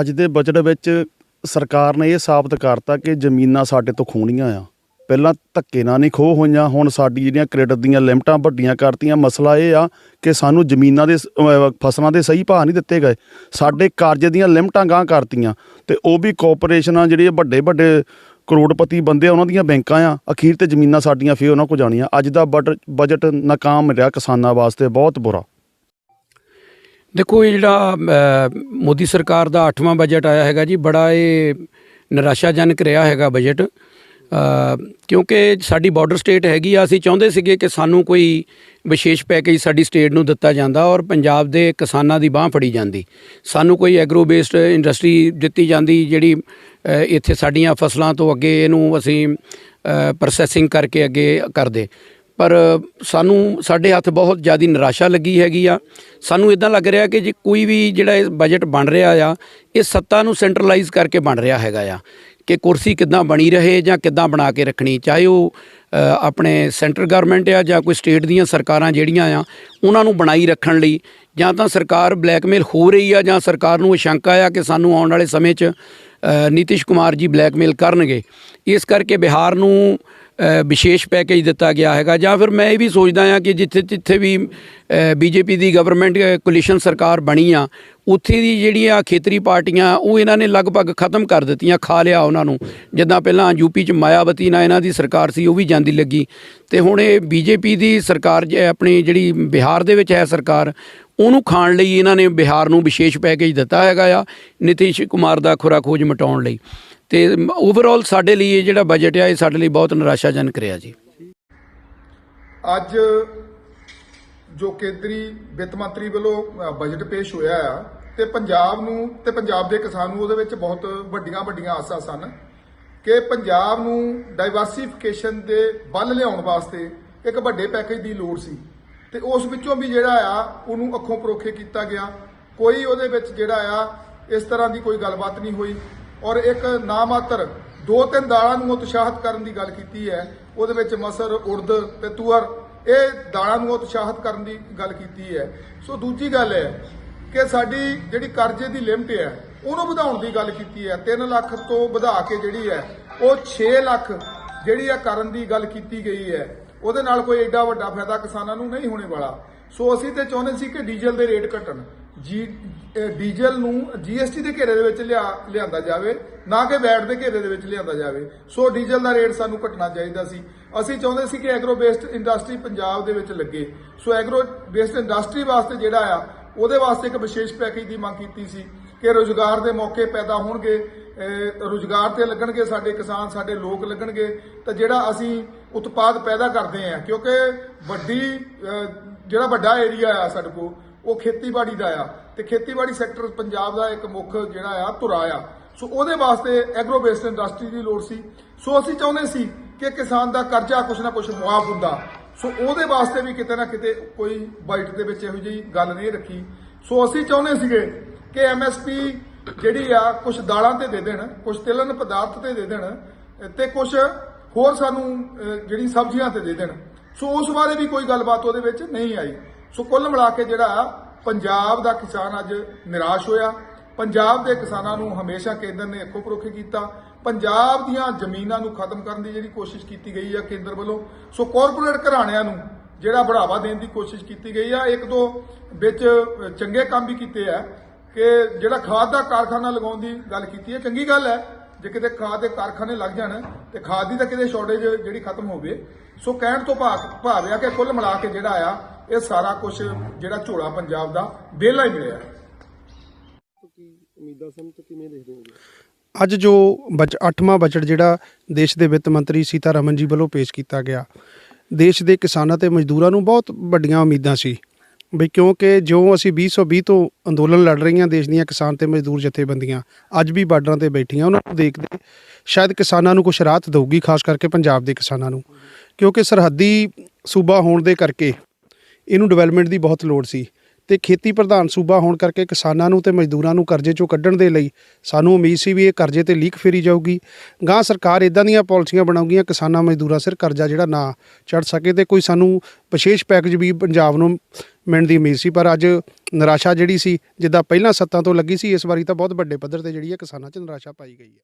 ਅੱਜ ਦੇ ਬਜਟ ਵਿੱਚ ਸਰਕਾਰ ਨੇ ਇਹ ਸਾਬਤ ਕਰਤਾ ਕਿ ਜ਼ਮੀਨਾਂ ਸਾਡੇ ਤੋਂ ਖੋਣੀਆਂ ਆ। ਪਹਿਲਾਂ ਧੱਕੇ ਨਾਲ ਨਹੀਂ ਖੋਹ ਹੋਈਆਂ, ਹੁਣ ਸਾਡੀ ਜਿਹੜੀਆਂ ਕ੍ਰੈਡਿਟ ਦੀਆਂ ਲਿਮਟਾਂ ਵੱਡੀਆਂ ਕਰਤੀਆਂ, ਮਸਲਾ ਇਹ ਆ ਕਿ ਸਾਨੂੰ ਜ਼ਮੀਨਾਂ ਦੇ ਫਸਲਾਂ ਦੇ ਸਹੀ ਭਾਅ ਨਹੀਂ ਦਿੱਤੇ ਗਏ। ਸਾਡੇ ਕਰਜ਼ੇ ਦੀਆਂ ਲਿਮਟਾਂ ਗਾਂਹ ਕਰਤੀਆਂ ਤੇ ਉਹ ਵੀ ਕਾਰਪੋਰੇਸ਼ਨਾਂ ਜਿਹੜੀਆਂ ਵੱਡੇ ਵੱਡੇ ਕਰੋੜਪਤੀ ਬੰਦੇ ਉਹਨਾਂ ਦੀਆਂ ਬੈਂਕਾਂ ਆ, ਅਖੀਰ ਤੇ ਜ਼ਮੀਨਾਂ ਸਾਡੀਆਂ ਫੇਰ ਉਹਨਾਂ ਕੋ ਜਾਣੀਆਂ। ਅੱਜ ਦਾ ਬਟ- ਬਜਟ ਨਾਕਾਮ ਰਿਹਾ ਕਿਸਾਨਾਂ ਵਾਸਤੇ, ਬਹੁਤ ਬੁਰਾ। ਦੇਖੋ, ਇਹ ਜਿਹੜਾ ਮੋਦੀ ਸਰਕਾਰ ਦਾ 8ਵਾਂ ਬਜਟ ਆਇਆ ਹੈਗਾ ਜੀ, ਬੜਾ ਇਹ ਨਿਰਾਸ਼ਾਜਨਕ ਰਿਹਾ ਹੈਗਾ ਬਜਟ। ਕਿਉਂਕਿ ਸਾਡੀ ਬਾਰਡਰ ਸਟੇਟ ਹੈਗੀ ਆ, ਅਸੀਂ ਚਾਹੁੰਦੇ ਸੀਗੇ ਕਿ ਸਾਨੂੰ ਕੋਈ ਵਿਸ਼ੇਸ਼ ਪੈਕੇਜ ਸਾਡੀ ਸਟੇਟ ਨੂੰ ਦਿੱਤਾ ਜਾਂਦਾ ਔਰ ਪੰਜਾਬ ਦੇ ਕਿਸਾਨਾਂ ਦੀ ਬਾਹ ਫੜੀ ਜਾਂਦੀ। ਸਾਨੂੰ ਕੋਈ ਐਗਰੋ ਬੇਸਡ ਇੰਡਸਟਰੀ ਦਿੱਤੀ ਜਾਂਦੀ ਜਿਹੜੀ ਇੱਥੇ ਸਾਡੀਆਂ ਫਸਲਾਂ ਤੋਂ ਅੱਗੇ ਇਹਨੂੰ ਅਸੀਂ ਪ੍ਰੋਸੈਸਿੰਗ ਕਰਕੇ ਅੱਗੇ ਕਰਦੇ। ਪਰ ਸਾਨੂੰ ਸਾਡੇ ਹੱਥ ਬਹੁਤ ਜ਼ਿਆਦਾ ਨਿਰਾਸ਼ਾ ਲੱਗੀ ਹੈਗੀ ਆ। ਸਾਨੂੰ ਇਦਾਂ ਲੱਗ ਰਿਹਾ ਕਿ ਜੇ ਕੋਈ ਵੀ ਜਿਹੜਾ ਇਹ ਬਜਟ ਬਣ ਰਿਹਾ ਆ ਇਹ ਸੱਤਾ ਨੂੰ ਸੈਂਟਰਲਾਈਜ਼ ਕਰਕੇ ਬਣ ਰਿਹਾ ਹੈਗਾ ਆ ਕਿ ਕੁਰਸੀ ਕਿੱਦਾਂ ਬਣੀ ਰਹੇ ਜਾਂ ਕਿੱਦਾਂ ਬਣਾ ਕੇ ਰੱਖਣੀ। ਚਾਹੇ ਉਹ ਆਪਣੇ ਸੈਂਟਰ ਗਵਰਨਮੈਂਟ ਆ ਜਾਂ ਕੋਈ ਸਟੇਟ ਦੀਆਂ ਸਰਕਾਰਾਂ ਜਿਹੜੀਆਂ ਆ ਉਹਨਾਂ ਨੂੰ ਬਣਾਈ ਰੱਖਣ ਲਈ। ਜਾਂ ਤਾਂ ਸਰਕਾਰ ਬਲੈਕਮੇਲ ਹੋ ਰਹੀ ਆ ਜਾਂ ਸਰਕਾਰ ਨੂੰ ਇਹ ਸ਼ੰਕਾ ਆ ਕਿ ਸਾਨੂੰ ਆਉਣ ਵਾਲੇ ਸਮੇਂ 'ਚ ਅ, ਨੀਤਿਸ਼ ਕੁਮਾਰ ਜੀ ਬਲੈਕਮੇਲ ਕਰਨਗੇ। ਇਸ ਕਰਕੇ ਬਿਹਾਰ ਨੂੰ ਵਿਸ਼ੇਸ਼ ਪੈਕੇਜ ਦਿੱਤਾ ਗਿਆ ਹੈਗਾ। ਜਾਂ ਫਿਰ ਮੈਂ ਇਹ ਵੀ ਸੋਚਦਾ ਹਾਂ ਕਿ ਜਿੱਥੇ ਜਿੱਥੇ ਵੀ ਬੀਜੇਪੀ ਦੀ ਗਵਰਨਮੈਂਟ ਕੋਲੀਸ਼ਨ ਸਰਕਾਰ ਬਣੀ ਆ, ਉੱਥੇ ਦੀ ਜਿਹੜੀਆਂ ਖੇਤਰੀ ਪਾਰਟੀਆਂ, ਉਹ ਇਹਨਾਂ ਨੇ ਲਗਭਗ ਖਤਮ ਕਰ ਦਿੱਤੀਆਂ, ਖਾ ਲਿਆ ਉਹਨਾਂ ਨੂੰ। ਜਿੱਦਾਂ ਪਹਿਲਾਂ ਯੂਪੀ ਚ ਮਾਇਆਵਤੀ ਨਾਲ ਇਹਨਾਂ ਦੀ ਸਰਕਾਰ ਸੀ, ਉਹ ਵੀ ਜਾਂਦੀ ਲੱਗੀ। ਤੇ ਹੁਣ ਇਹ ਬੀਜੇਪੀ ਦੀ ਸਰਕਾਰ ਜੇ, ਆਪਣੀ ਜਿਹੜੀ ਬਿਹਾਰ ਦੇ ਵਿੱਚ ਹੈ ਸਰਕਾਰ, ਉਹਨੂੰ ਖਾਣ ਲਈ ਇਹਨਾਂ ਨੇ ਬਿਹਾਰ ਨੂੰ ਵਿਸ਼ੇਸ਼ ਪੈਕੇਜ ਦਿੱਤਾ ਹੈਗਾ ਆ, ਨਿਤੀਸ਼ ਕੁਮਾਰ ਦਾ ਖੁਰਾ ਖੋਜ ਮਟਾਉਣ ਲਈ। ਤੇ ਓਵਰਆਲ ਸਾਡੇ ਲਈ ਇਹ ਜਿਹੜਾ ਬਜਟ ਆ, ਇਹ ਸਾਡੇ ਲਈ ਬਹੁਤ ਨਿਰਾਸ਼ਾਜਨਕ ਰਿਹਾ ਜੀ। ਅੱਜ ਜੋ ਕੇਂਦਰੀ ਵਿੱਤ ਮੰਤਰੀ ਵੱਲੋਂ ਬਜਟ ਪੇਸ਼ ਹੋਇਆ ਆ, ਤੇ ਪੰਜਾਬ ਨੂੰ, ਤੇ ਪੰਜਾਬ ਦੇ ਕਿਸਾਨ ਨੂੰ ਉਹਦੇ ਵਿੱਚ ਬਹੁਤ ਵੱਡੀਆਂ ਵੱਡੀਆਂ ਆਸਾਂ ਸਨ ਕਿ ਪੰਜਾਬ ਨੂੰ ਡਾਈਵਰਸਿਫਿਕੇਸ਼ਨ ਦੇ ਬਲ ਲਿਆਉਣ ਵਾਸਤੇ ਇੱਕ ਵੱਡੇ ਪੈਕੇਜ ਦੀ ਲੋੜ ਸੀ। ਤੇ ਉਸ ਵਿੱਚੋਂ ਵੀ ਜਿਹੜਾ ਆ, ਉਹਨੂੰ ਅੱਖੋਂ ਪਰੋਖੇ ਕੀਤਾ ਗਿਆ। ਕੋਈ ਉਹਦੇ ਵਿੱਚ ਜਿਹੜਾ ਆ, ਇਸ ਤਰ੍ਹਾਂ ਦੀ ਕੋਈ ਗੱਲਬਾਤ ਨਹੀਂ ਹੋਈ। ਔਰ ਇੱਕ ਨਾਮਾਤਰ ਦੋ ਤਿੰਨ ਦਾਲਾਂ ਨੂੰ ਉਤਸ਼ਾਹਿਤ ਕਰਨ ਦੀ ਗੱਲ ਕੀਤੀ ਹੈ। ਉਹਦੇ ਵਿੱਚ ਮਸਰ, ਉਰਦ ਤੇ ਤੂਅਰ, ਇਹ ਦਾਲਾਂ ਨੂੰ ਉਤਸ਼ਾਹਿਤ ਕਰਨ ਦੀ ਗੱਲ ਕੀਤੀ ਹੈ। ਸੋ ਦੂਜੀ ਗੱਲ ਹੈ ਕਿ ਸਾਡੀ ਜਿਹੜੀ ਕਰਜ਼ੇ ਦੀ ਲਿਮਟ ਹੈ, ਉਹਨੂੰ ਵਧਾਉਣ ਦੀ ਗੱਲ ਕੀਤੀ ਹੈ। 3 ਲੱਖ ਤੋਂ ਵਧਾ ਕੇ ਜਿਹੜੀ ਹੈ, ਉਹ 6 ਲੱਖ ਜਿਹੜੀ ਹੈ ਕਰਨ ਦੀ ਗੱਲ ਕੀਤੀ ਗਈ ਹੈ। ਉਹਦੇ ਨਾਲ ਕੋਈ ਐਡਾ ਵੱਡਾ ਫਾਇਦਾ ਕਿਸਾਨਾਂ ਨੂੰ ਨਹੀਂ ਹੋਣੇ ਵਾਲਾ। ਸੋ ਅਸੀਂ ਤੇ ਚਾਹੁੰਦੇ ਸੀ ਕਿ ਡੀਜ਼ਲ ਦੇ ਰੇਟ ਘਟਣ। ਜੀ ਡੀਜ਼ਲ ਨੂੰ ਜੀਐਸਟੀ ਦੇ ਘੇਰੇ ਦੇ ਵਿੱਚ ਲਿਆ, ਲਿਆਂਦਾ ਜਾਵੇ, ਨਾ ਕਿ ਵੈਟ ਦੇ ਘੇਰੇ ਦੇ ਵਿੱਚ ਲਿਆਂਦਾ ਜਾਵੇ। ਸੋ ਡੀਜ਼ਲ ਦਾ ਰੇਟ ਸਾਨੂੰ ਘਟਣਾ ਚਾਹੀਦਾ ਸੀ। ਅਸੀਂ ਚਾਹੁੰਦੇ ਸੀ ਕਿ ਐਗਰੋ ਬੇਸਡ ਇੰਡਸਟਰੀ ਪੰਜਾਬ ਦੇ ਵਿੱਚ ਲੱਗੇ। ਸੋ ਐਗਰੋ ਬੇਸਡ ਇੰਡਸਟਰੀ ਵਾਸਤੇ ਜਿਹੜਾ ਆ, ਉਹਦੇ ਵਾਸਤੇ ਇੱਕ ਵਿਸ਼ੇਸ਼ ਪੈਕੇਜ ਦੀ ਮੰਗ ਕੀਤੀ ਸੀ ਕਿ ਰੋਜ਼ਗਾਰ ਦੇ ਮੌਕੇ ਪੈਦਾ ਹੋਣਗੇ, ਅਹ ਰੋਜ਼ਗਾਰ ਤੇ ਲੱਗਣਗੇ ਸਾਡੇ ਕਿਸਾਨ, ਸਾਡੇ ਲੋਕ ਲੱਗਣਗੇ। ਤਾਂ ਜਿਹੜਾ ਅਸੀਂ ਉਤਪਾਦ ਪੈਦਾ ਕਰਦੇ ਆ ਕਿਉਂਕਿ ਵੱਡੀ ਜਿਹੜਾ ਵੱਡਾ ਏਰੀਆ ਆ ਸਾਡੇ ਕੋਲ ਉਹ ਖੇਤੀਬਾੜੀ ਦਾ ਆ। ਤੇ ਖੇਤੀਬਾੜੀ ਸੈਕਟਰ ਪੰਜਾਬ ਦਾ ਇੱਕ ਮੁੱਖ ਜਿਹੜਾ ਆ, ਧੁਰਾ ਆ। ਸੋ ਉਹਦੇ ਵਾਸਤੇ ਐਗਰੋ ਬੇਸਡ ਇੰਡਸਟਰੀ ਦੀ ਲੋੜ ਸੀ। ਸੋ ਅਸੀਂ ਚਾਹੁੰਦੇ ਸੀ ਕਿ ਕਿਸਾਨ ਦਾ ਕਰਜ਼ਾ ਕੁਛ ਨਾ ਕੁਛ ਮੁਆਫ ਹੁੰਦਾ। ਸੋ ਉਹਦੇ ਵਾਸਤੇ ਵੀ ਕਿਤੇ ਨਾ ਕਿਤੇ ਕੋਈ ਬਾਈਟ ਦੇ ਵਿੱਚ ਇਹੋ ਜਿਹੀ ਗੱਲ ਨਹੀਂ ਰੱਖੀ। ਸੋ ਅਸੀਂ ਚਾਹੁੰਦੇ ਸੀਗੇ ਕਿ ਐਮਐਸਪੀ ਜਿਹੜੀ ਆ ਕੁਝ ਦਾਲਾਂ ਤੇ ਦੇ ਦੇਣ ਕੁਝ ਤਿਲਨ ਪਦਾਰਥ ਤੇ ਦੇ ਦੇਣ, ਤੇ ਕੁਝ ਹੋਰ ਸਾਨੂੰ ਜਿਹੜੀ ਸਬਜ਼ੀਆਂ ਤੇ ਦੇ ਦੇਣ। ਸੋ ਉਸ ਬਾਰੇ ਵੀ ਕੋਈ ਗੱਲਬਾਤ ਉਹਦੇ ਵਿੱਚ ਨਹੀਂ ਆਈ। ਸੋ ਕੁੱਲ ਮਿਲਾ ਕੇ ਜਿਹੜਾ ਪੰਜਾਬ ਦਾ ਕਿਸਾਨ ਅੱਜ ਨਿਰਾਸ਼ ਹੋਇਆ। ਪੰਜਾਬ ਦੇ ਕਿਸਾਨਾਂ ਨੂੰ ਹਮੇਸ਼ਾ ਕੇਂਦਰ ਨੇ ਅੱਖੋਂ ਪਰੋਖੇ ਕੀਤਾ। ਪੰਜਾਬ ਦੀਆਂ ਜ਼ਮੀਨਾਂ ਨੂੰ ਖਤਮ ਕਰਨ ਦੀ ਜਿਹੜੀ ਕੋਸ਼ਿਸ਼ ਕੀਤੀ ਗਈ ਆ ਕੇਂਦਰ ਵੱਲੋਂ। ਸੋ ਕਾਰਪੋਰੇਟ ਘਰਾਣਿਆਂ ਨੂੰ ਜਿਹੜਾ ਬੜਾਵਾ ਦੇਣ ਦੀ ਕੋਸ਼ਿਸ਼ ਕੀਤੀ ਗਈ ਆ। ਇੱਕ ਦੋ ਵਿੱਚ ਚੰਗੇ ਕੰਮ ਵੀ ਕੀਤੇ ਆ ਕਿ ਜਿਹੜਾ ਖਾਦ ਦਾ ਕਾਰਖਾਨਾ ਲਗਾਉਣ ਦੀ ਗੱਲ ਕੀਤੀ ਹੈ ਚੰਗੀ ਗੱਲ ਹੈ ਜੇ ਕਿਤੇ ਖਾਦ ਦੇ ਕਾਰਖਾਨੇ ਲੱਗ ਜਾਣ ਤੇ ਖਾਦ ਦੀ ਤਾਂ ਕਿਤੇ ਸ਼ਾਰਟੇਜ ਜਿਹੜੀ ਖਤਮ ਹੋਵੇ। ਸੋ ਕਹਿਣ ਤੋਂ ਭਾਵ ਭਾਵ ਆ ਕਿ ਕੁੱਲ ਮਿਲਾ ਕੇ ਜਿਹੜਾ ਆ ਇਹ ਸਾਰਾ ਕੁਝ ਜਿਹੜਾ ਝੋਲਾ ਪੰਜਾਬ ਦਾ ਵਿਹਲਾ ਹੀ ਮਿਲਿਆ। ਅੱਜ ਜੋ ਬਜ 8ਵਾਂ ਬਜਟ ਜਿਹੜਾ ਦੇਸ਼ ਦੇ ਵਿੱਤ ਮੰਤਰੀ ਸੀਤਾਰਮਨ ਜੀ ਵੱਲੋਂ ਪੇਸ਼ ਕੀਤਾ ਗਿਆ ਦੇਸ਼ ਦੇ ਕਿਸਾਨਾਂ ਤੇ ਮਜ਼ਦੂਰਾਂ ਨੂੰ ਬਹੁਤ ਵੱਡੀਆਂ ਉਮੀਦਾਂ ਸੀ ਵੀ ਕਿਉਂਕਿ ਜੋ ਅਸੀਂ 2020 ਤੋਂ ਅੰਦੋਲਨ ਲੜ ਰਹੀਆਂ ਦੇਸ਼ ਦੀਆਂ ਕਿਸਾਨ ਤੇ ਮਜ਼ਦੂਰ ਜਥੇਬੰਦੀਆਂ ਅੱਜ ਵੀ ਬਾਰਡਰਾਂ ਤੇ ਬੈਠੀਆਂ ਉਹਨਾਂ ਨੂੰ ਦੇਖਦੇ ਸ਼ਾਇਦ ਕਿਸਾਨਾਂ ਨੂੰ ਕੁਝ ਰਾਹਤ ਦਊਗੀ ਖਾਸ ਕਰਕੇ ਪੰਜਾਬ ਦੇ ਕਿਸਾਨਾਂ ਨੂੰ। ਕਿਉਂਕਿ ਸਰਹੱਦੀ ਸੂਬਾ ਹੋਣ ਦੇ ਕਰਕੇ ਇਹਨੂੰ ਡਿਵੈਲਪਮੈਂਟ ਦੀ ਬਹੁਤ ਲੋੜ ਸੀ ਤੇ ਖੇਤੀ ਪ੍ਰਧਾਨ ਸੂਬਾ ਹੋਣ ਕਰਕੇ ਕਿਸਾਨਾਂ ਨੂੰ ਤੇ ਮਜ਼ਦੂਰਾਂ ਨੂੰ ਕਰਜ਼ੇ ਚੋਂ ਕੱਢਣ ਦੇ ਲਈ ਸਾਨੂੰ ਉਮੀਦ ਸੀ ਵੀ ਇਹ ਕਰਜ਼ੇ ਤੇ ਲੀਕ ਫੇਰੀ ਜਾਊਗੀ। ਗਾਂ ਸਰਕਾਰ ਇਦਾਂ ਦੀਆਂ ਪਾਲਿਸੀਆਂ ਬਣਾਉਂਗੀਆਂ, ਕਿਸਾਨਾਂ, ਮਜ਼ਦੂਰਾਂ ਸਿਰ ਕਰਜ਼ਾ ਜਿਹੜਾ ਨਾ ਚੜ ਸਕੇ ਤੇ ਕੋਈ ਸਾਨੂੰ ਵਿਸ਼ੇਸ਼ ਪੈਕੇਜ ਵੀ ਪੰਜਾਬ ਨੂੰ ਮਿਲਣ ਦੀ ਉਮੀਦ ਸੀ। ਪਰ ਅੱਜ ਨਿਰਾਸ਼ਾ ਜਿਹੜੀ ਸੀ, ਜਿੱਦਾਂ ਪਹਿਲਾਂ ਸੱਤਾਂ ਤੋਂ ਲੱਗੀ ਸੀ, ਇਸ ਵਾਰੀ ਤਾਂ ਬਹੁਤ ਵੱਡੇ ਪੱਧਰ ਤੇ ਜਿਹੜੀ ਹੈ ਕਿਸਾਨਾਂ 'ਚ ਨਿਰਾਸ਼ਾ ਪਾਈ ਗਈ ਹੈ।